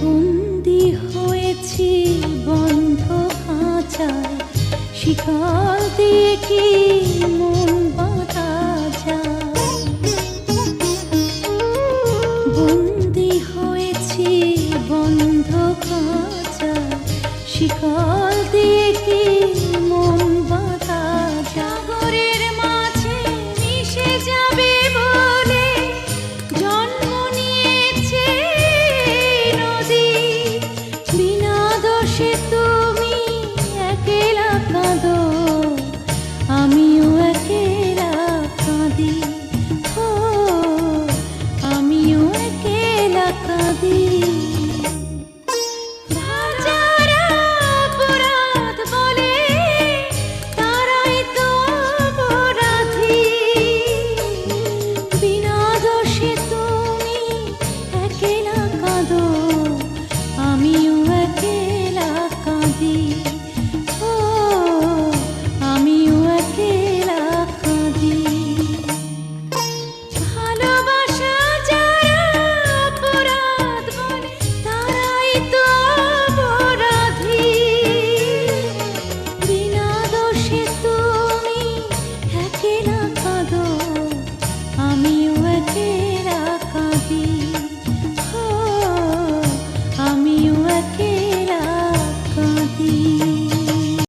বন্দি হয়েছি বন্ধ খাঁচায়। শিকার দিয়ে কি মন বাঁধা যায়? বন্দি হয়েছি বন্ধ খাঁচায়। শিকার দিয়ে